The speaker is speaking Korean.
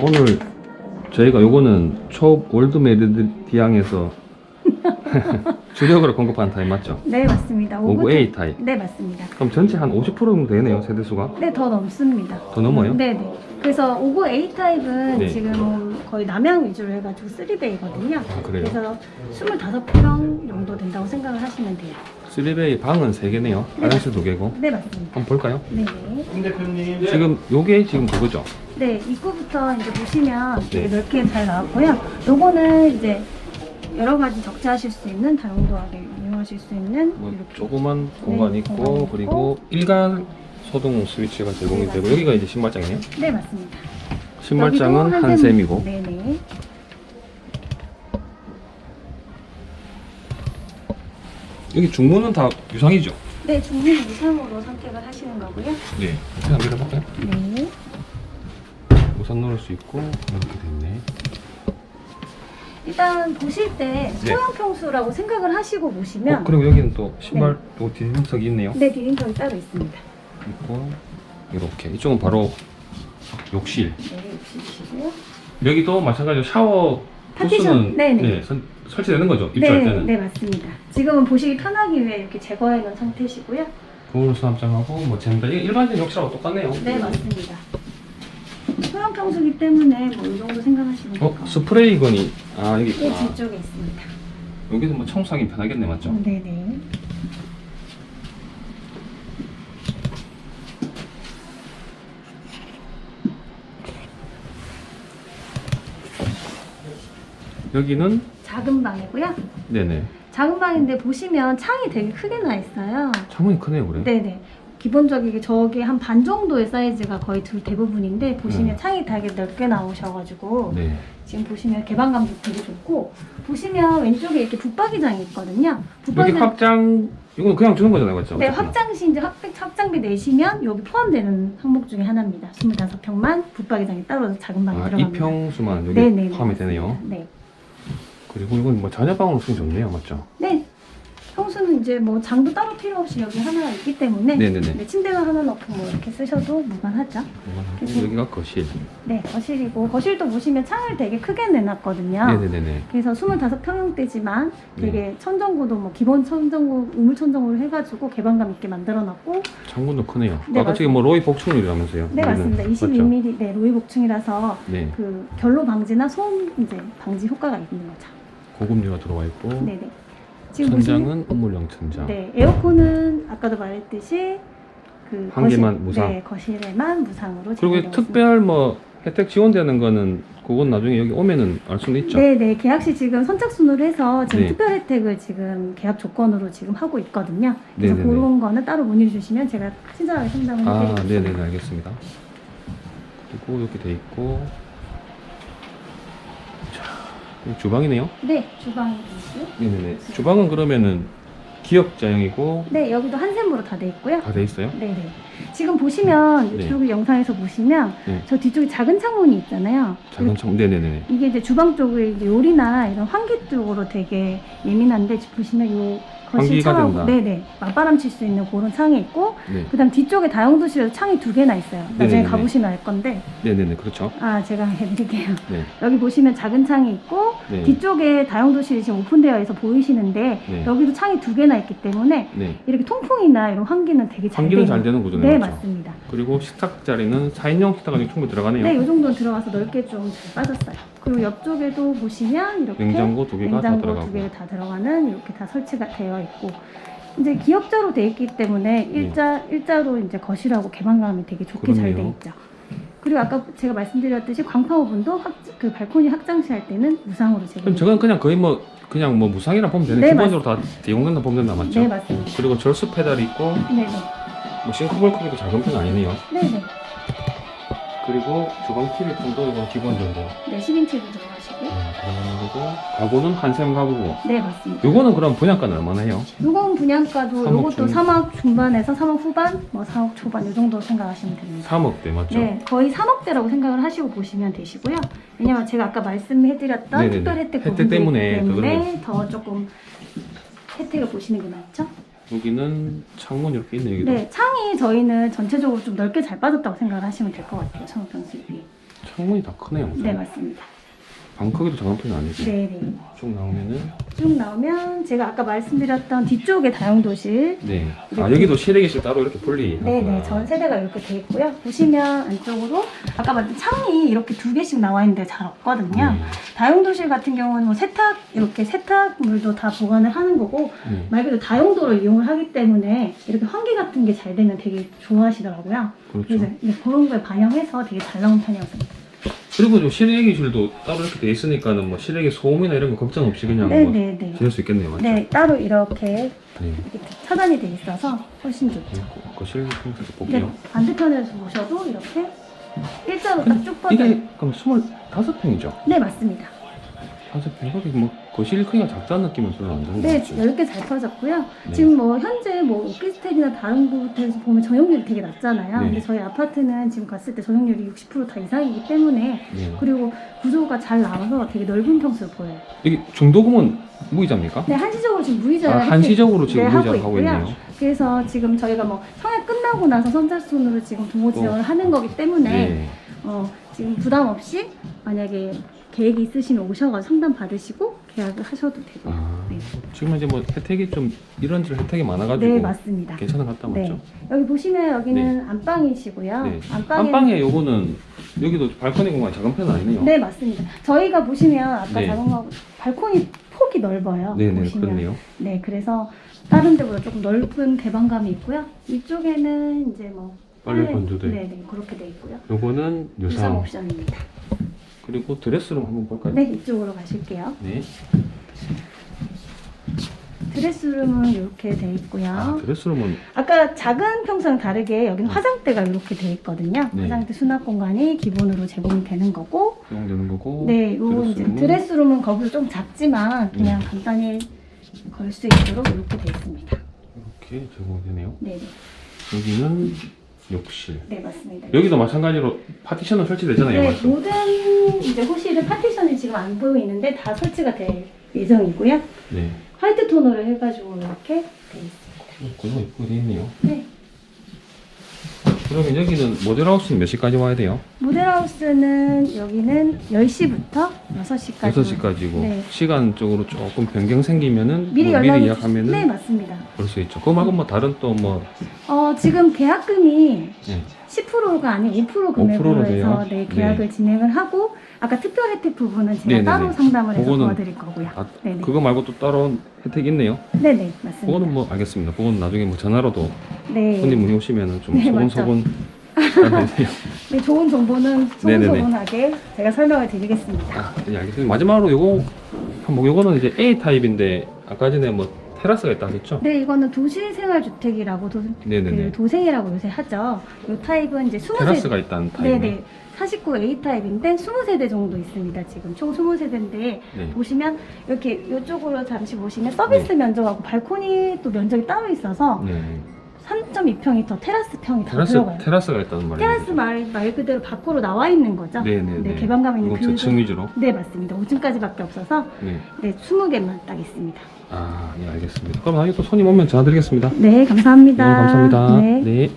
오늘 저희가 요거는 초 월드 메디디앙에서 주력으로 공급한 타입 맞죠? 네, 맞습니다. 59A 타입. 네, 맞습니다. 그럼 전체 한 50% 정도 되네요 세대수가 네, 더 넘습니다. 더 넘어요? 네, 네. 그래서 59A 타입은 네. 지금 거의 남양 위주로 해가지고 3베이거든요. 아 그래요? 그래서 25평 정도 된다고 생각을 하시면 돼요. 3베이 방은 3개네요 화장실 2개고 네, 맞습니다. 한번 볼까요? 네. 김 대표님. 지금 요게 지금 그거죠? 네, 입구부터 이제 보시면 되게 네. 넓게 잘 나왔고요. 요거는 이제 여러 가지 적재하실 수 있는 다용도하게 이용하실 수 있는 뭐 이렇게 조그만 공간 네, 있고 공간 그리고 일간 소등 스위치가 제공이 네, 되고. 여기가 이제 신발장이에요 네, 맞습니다. 신발장은 여기도 한 셈이고 네네. 여기 중문은 다 유상이죠? 네, 중립 이상으로 선택을 하시는 거고요. 네 한번 열어볼까요? 네. 우산 넣을 수 있고 이렇게 됐네 일단 보실 때 네. 소형 평수라고 생각을 하시고 보시면 어, 그리고 여기는 또 신발 또 디딤석이 있네요 네, 디딤석이 따로 있습니다. 있고 이렇게 이쪽은 바로 욕실 네, 욕실이시고요. 여기도 마찬가지로 샤워 파티션, 부스는 네네. 네, 선- 설치되는 거죠 입주할 네, 때는 네, 맞습니다. 지금은 보시기 편하기 위해 이렇게 제거해 놓은 상태시고요. 거울 수납장하고 뭐 이게 일반적인 욕실하고 똑같네요 네, 맞습니다. 평수기 때문에 뭐 이 정도 생각하시면 어 될것 같아요. 스프레이건이 아 여기 네, 있구나 뒤쪽에 있습니다. 여기서 뭐 청소하기 편하겠네 맞죠? 네, 네. 여기는 작은 방이고요. 네네 작은 방인데 보시면 창이 되게 크게 나 있어요. 창문이 크네요 그래 네네. 기본적이게 저게 한 반 정도의 사이즈가 거의 두 대부분인데 보시면 음. 창이 되게 넓게 나오셔가지고 네 지금 보시면 개방감도 되게 좋고 보시면 왼쪽에 이렇게 붙박이장이 있거든요. 여기 붙박이장 확장 이건 그냥 주는 거잖아요 맞죠? 네. 확장시 이제 확, 확장비 내시면 여기 포함되는 항목 중에 하나입니다. 25평만 붙박이장이 따로 작은 방에 아, 이 들어갑니다. 평수만 여기 네네. 포함이 되네요 네. 그리고 이건 뭐 자녀방으로 쓰기 좋네요 맞죠? 네. 이제 뭐 장도 따로 필요 없이 여기 하나가 있기 때문에 네네네 네, 침대가 하나 넣고 뭐 이렇게 쓰셔도 무관하죠. 그리고 여기가 거실 네, 거실이고 거실도 보시면 창을 되게 크게 내놨거든요. 네네네네 그래서 25평형대지만 되게 천정고도 뭐 기본 천정고 우물 천정으로 해가지고 개방감 있게 만들어놨고 창문도 크네요 네, 아까 저기 뭐 로이 복층이라면서요 네. 맞습니다. 맞죠? 22mm 네 로이 복층이라서 네 그 결로 방지나 소음 이제 방지 효과가 있는 거죠. 고급류가 들어와 있고 네네. 지금 천장은 우물형 천장 네 에어컨은 아까도 말했듯이 그 한 개만 무상. 네 거실에만 무상으로 그리고 특별 뭐 혜택 지원되는 거는 그건 나중에 여기 오면은 알 수는 있죠 네 네 계약 시 지금 선착 순으로 해서 지금 네. 특별 혜택을 지금 계약 조건으로 지금 하고 있거든요. 그래서 네네네. 그런 거는 따로 문의 주시면 제가 친절하게 상담을 아 해드리겠습니다. 네네네 알겠습니다 그리고 이렇게 돼 있고 주방이네요 네 주방이 있고요. 네네네 주방은 그러면은 기역 자형이고 네 여기도 한샘으로 다 돼 있고요. 다 돼 있어요? 네네. 지금 보시면 네. 이쪽 영상에서 보시면 네. 저 뒤쪽에 작은 창문이 있잖아요. 작은 창문 네네네 이게 이제 주방 쪽에 이제 요리나 이런 환기 쪽으로 되게 예민한데 보시면 요 거실 환기가 창하고 된다. 네네 맞바람 칠 수 있는 그런 창이 있고 네. 그다음 뒤쪽에 다용도실에서 창이 두 개나 있어요. 나중에 네네네네. 가보시면 알 건데 네네네 그렇죠 아 제가 해드릴게요. 네. 여기 보시면 작은 창이 있고 네. 뒤쪽에 다용도실이 지금 오픈되어 있어 보이시는데 네. 여기도 창이 두 개나 있기 때문에 네. 이렇게 통풍이나 이런 환기는 되게 잘 환기는 되는 잘 되는 구조네요 네 맞죠? 맞습니다. 그리고 식탁 자리는 4인용 식탁이 충분히 들어가네요 네, 이 정도는 들어가서 넓게 좀 잘 빠졌어요. 그리고 옆쪽에도 보시면 이렇게 냉장고 두 개가 다 냉장고 들어가고 두 개가 다 들어가는 이렇게 다 설치가 되어 있고 이제 기역자로 돼 있기 때문에 일자 일자로 이제 거실하고 개방감이 되게 좋게 잘돼 네. 그렇네요. 있죠. 그리고 아까 제가 말씀드렸듯이 광파 오븐도 확, 그 발코니 확장시 할 때는 무상으로 제공. 그럼 저건 그냥 거의 뭐 그냥 뭐 무상이라 보면 되는 네, 기본적으로 다 대용된다 보면 된다 맞죠? 네 맞습니다. 그리고 절수 페달이 있고 네네. 뭐 싱크볼 크기도 작은 편 아니네요 네네. 그리고 주방 TV 통도 이건 기본적으로 네 10인치로 들어가시고. 네, 들어가는 거고 가구는 한샘 가구고 네 맞습니다. 요거는 그럼 분양가는 얼마나 해요? 요건 분양가도 3억 요것도 중- 3억 중반에서 3억 후반, 뭐 4억 초반 요 정도 생각하시면 됩니다. 3억대 맞죠? 네, 거의 3억대라고 생각을 하시고 보시면 되시고요. 왜냐면 제가 아까 말씀해드렸던 네네네. 특별 혜택 혜택 부분들 때문에 더 때문에 더 조금 혜택을 보시는 게 맞죠? 여기는 창문 이렇게 있네 여기도 네, 창이 저희는 전체적으로 좀 넓게 잘 빠졌다고 생각을 하시면 될 것 같아요. 창평수에 비해. 창문이 다 크네요. 네, 맞습니다. 방 크기도 작은 편이 아니고 네, 네. 쭉 나오면은 쭉 나오면 제가 아까 말씀드렸던 뒤쪽에 다용도실 네. 아. 여기도 실외기실 따로 이렇게 분리. 네네 전 세대가 이렇게 돼 있고요 보시면 안쪽으로 아까 말한 창이 이렇게 두 개씩 나와 있는데 잘 없거든요 네. 다용도실 같은 경우는 뭐 세탁 이렇게 세탁물도 다 보관을 하는 거고 네. 말 그대로 다용도로 이용을 하기 때문에 이렇게 환기 같은 게 잘 되면 되게 좋아하시더라고요 그렇죠. 그래서 네, 그런 거에 반영해서 되게 잘 나온 편이었습니다 그리고 좀 실외기실도 따로 이렇게 돼 있으니까는 뭐 실외기 소음이나 이런 거 걱정 없이 그냥 뭐 네네네 지낼 수 있겠네요, 맞죠? 네 따로 이렇게 네. 이렇게 차단이 돼 있어서 훨씬 좋죠 거실 형태도 네, 볼게요. 반대편에서 보셔도 이렇게 일자로 딱 쭉 뻗어요 이게 그럼 25평이죠? 네 맞습니다 5평 거기 뭐 거실 크기가 작다는 느낌은 별로 안 드는 것 네, 같죠? 넓게 잘 퍼졌고요. 네. 지금 뭐 현재 뭐 오피스텔이나 다른 곳에서 보면 전용률이 되게 낮잖아요. 네. 근데 저희 아파트는 지금 갔을 때 전용률이 60%다 이상이기 때문에 네. 그리고 구조가 잘 나와서 되게 넓은 평수를 보여요. 이게 중도금은 무이자입니까? 네, 한시적으로 지금 무이자를 아, 한시적으로 지금 네, 무이자를 하고 하고 있고요. 있네요. 그래서 지금 저희가 뭐 청약 끝나고 나서 선착순으로 지금 동호 지원을 하는 거기 때문에 네. 어, 지금 부담 없이 만약에 계획이 있으시면 오셔서 상담 받으시고 계약을 하셔도 되고. 아, 네. 지금 이제 뭐 혜택이 좀 이런저런 혜택이 많아가지고 네, 맞습니다. 괜찮은 것 같다 네. 맞죠? 여기 보시면 여기는 안방이시고요. 네. 안방에 안방에 요거는 여기도 발코니 공간이 작은 편은 아니네요. 네 맞습니다. 저희가 보시면 아까 네. 작은 거 발코니 폭이 넓어요. 네네 보시면. 그렇네요. 네 그래서 다른 데보다 조금 넓은 개방감이 있고요. 이쪽에는 이제 뭐 빨래 빨래- 건조대. 네 네 그렇게 돼 있고요. 요거는 유상 유상 옵션입니다. 그리고 드레스룸 한번 볼까요? 네 이쪽으로 가실게요. 네. 드레스룸은 이렇게 돼 있고요. 아 드레스룸은 아까 작은 평수랑 다르게 여기는 화장대가 이렇게 돼 있거든요. 네. 화장대 수납 공간이 기본으로 제공이 되는 거고 사용되는 거고. 네, 요 이제 드레스룸은? 드레스룸은 거기서 좀 작지만 그냥 음. 간단히 걸 수 있도록 이렇게 돼 있습니다. 이렇게 제공되네요. 네, 네, 여기는 욕실. 네 맞습니다. 여기도 마찬가지로 파티션은 설치되잖아요, 네, 맞죠? 모든 이제 호실은 파티션이 지금 안 보이는데 다 설치가 될 예정이고요. 네. 화이트 톤으로 해가지고 이렇게 돼 있습니다. 그거 예쁘게 돼 있네요. 네, 그러면 여기는 모델하우스는 몇 시까지 와야 돼요? 모델하우스는 여기는 10시부터 6시까지. 6시까지고 네. 시간적으로 조금 변경 생기면은 미리 뭐 미리 예약하면은 네, 맞습니다. 볼 수 있죠. 그거 말고 뭐 다른 또 뭐 어, 지금 계약금이 네. 10%가 아닌 5% 5% 금액으로 로 해서 돼요? 네, 계약을 진행을 하고 아까 특별 혜택 부분은 제가 네네네. 따로 상담을 해서 그거는- 도와드릴 거고요. 아, 네네. 그거 말고 또 따로 혜택이 있네요. 네네 맞습니다. 그거는 뭐 알겠습니다. 그건 나중에 뭐 전화로도 네. 손님 문의 오시면은 좀 네, 맞죠. 소곤소곤. 네, 좋은 정보는 네네네. 소문소문하게 제가 설명을 드리겠습니다. 아, 네, 알겠습니다. 마지막으로 요거 뭐 요거는 이제 A 타입인데 아까 전에 뭐 테라스가 있다 하셨죠? 네, 이거는 도시 생활 주택이라고 도, 네네네. 그 도생이라고 요새 하죠. 이 타입은 이제 20세 테라스가 있다는 타입. 네네. 49 A 타입인데 20세대 정도 있습니다. 지금 총 20세대인데 네. 보시면 이렇게 이쪽으로 잠시 보시면 서비스 면적하고 발코니 또 면적이 따로 있어서 네. 3.2평이 더 테라스 평이 다 테라스 들어가요. 테라스가 있다는 말이에요. 테라스 말, 말 그대로 밖으로 나와 있는 거죠. 네네네. 네, 개방감 있는 뷰도- 저층 위주로. 네, 맞습니다. 5층까지밖에 없어서 네. 네, 20개만 딱 있습니다. 아, 네 알겠습니다. 그럼 나중에 또 손님 오면 전화 드리겠습니다. 네, 감사합니다. 네, 감사합니다. 네. 네.